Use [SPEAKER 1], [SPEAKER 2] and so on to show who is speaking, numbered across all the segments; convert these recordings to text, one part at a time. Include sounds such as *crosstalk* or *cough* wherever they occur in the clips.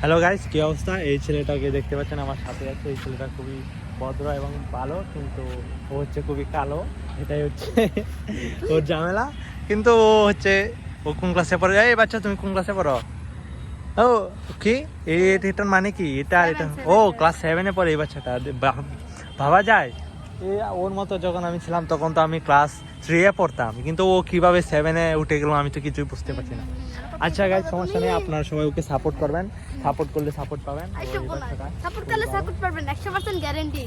[SPEAKER 1] Hello guys কী অবস্থা? এই ছেলেটাকে দেখতে পাচ্ছেন আমার সাথে আছে। এই ছেলেটা খুবই ভদ্র এবং ভালো কিন্তু ও হচ্ছে খুবই কালো। এটাই হচ্ছে *laughs* ওর ঝামেলা। কিন্তু ও হচ্ছে ও কোন ক্লাসে পড়ে? এই বাচ্চা তুমি কোন ক্লাসে পড়ো? ও কি? এই এটার মানে কি? এটা এটা ও ক্লাস সেভেনে পড়ে এই বাচ্চাটা। ভাবা যায়। এ ওর মতো যখন আমি ছিলাম তখন তো আমি ক্লাস থ্রি এ পড়তাম। কিন্তু ও কীভাবে সেভেনে উঠে গেল আমি তো কিছুই বুঝতে পারছি না। আচ্ছা গাইজ সমস্যা নেই আপনারা সবাই ওকে সাপোর্ট করবেন। সাপোর্ট করলে সাপোর্ট পাবেন। তো এই বাচ্চাটা।
[SPEAKER 2] সাপোর্ট করলে সাপোর্ট গ্যারেন্টি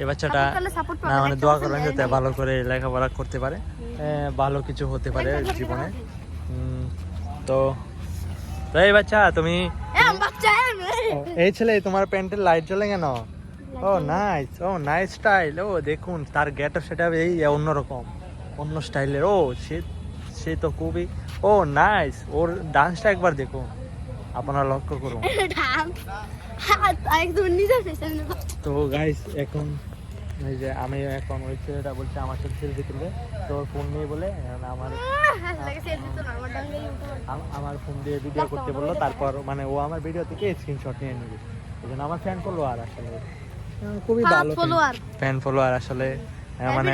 [SPEAKER 1] এই না মানে দোয়া করবেন যাতে ভালো করে লেখাপড়া করতে পারে। এ, ভালো কিছু হতে পারে জীবনে। তো তো এই বাচ্চা তুমি এই ছেলে তোমার প্যান্টের লাইট জ্বলে কেন? ও নাইস ও নাইস স্টাইল ও দেখুন তার গেট সেটা এই অন্যরকম। অন্য স্টাইলের ও সে সে তো খুবই ও নাইস ওর ডান্সটা একবার দেখুন। আপনারা লক্ষ্য করুন। *laughs*
[SPEAKER 2] একদম
[SPEAKER 1] তো গাইস এখন এই যে আমি এখন ওই ছেলেটা বলছে আমার সাথে সেলফি তুলবে। তো ফোন নেই বলে আমার আমার ফোন দিয়ে ভিডিও করতে বলল। তারপর মানে ও আমার ভিডিও থেকে স্ক্রিনশট নিয়ে নেবে। এই জন্য আমার ফ্যান করল আর আসলে। খুবই ভালো
[SPEAKER 2] ফলোয়ার
[SPEAKER 1] ফ্যান ফলোয়ার আসলে মানে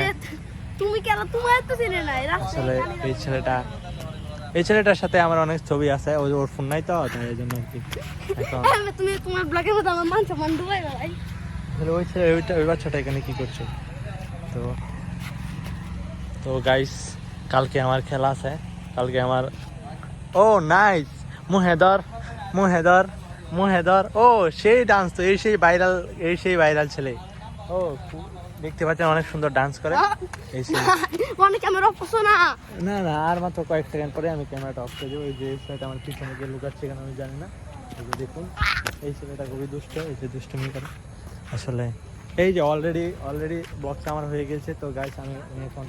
[SPEAKER 2] তুমি কেন তোমার তো চিনে নাই?
[SPEAKER 1] আসলে এই ছেলেটা এই ছেলেটার সাথে আমার অনেক ছবি আছে ওই ওর ফোন নাই তো তাই এই জন্য আর কি। *laughs*
[SPEAKER 2] তুমি তোমার ব্লগের মধ্যে আমার মান সম্মান ডুবাই ভাই।
[SPEAKER 1] তাহলে ওই ছেলে ওইটা ওই বাচ্চাটা এখানে কি করছে? তো তো গাইস কালকে আমার খেলা আছে কালকে আমার ও নাইস মুহেদর মুহেদর। মুহেদর। ও সেই ডান্স তো এই সেই ভাইরাল এই সেই ভাইরাল ছেলে। ও দেখতে পাচ্ছেন অনেক সুন্দর ডান্স করে। এই সেই।
[SPEAKER 2] ক্যামেরা অপশন না?
[SPEAKER 1] না না আর মাত্র কয়েক সেকেন্ড পরে আমি ক্যামেরাটা অফ করে দেবো। এই যে সাইড আমার পিছনে গিয়ে লুকাচ্ছে কেন আমি জানি না। এই যে দেখুন এই ছেলেটা খুবই দুষ্ট এই যে দুষ্টমি করে। আসলে এই যে অলরেডি অলরেডি ব্লগটা আমার হয়ে গেছে। তো গাইস আমি এখন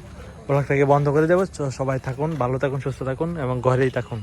[SPEAKER 1] ব্লগটাকে বন্ধ করে দেবো। সবাই থাকুন ভালো থাকুন সুস্থ থাকুন এবং ঘরেই থাকুন।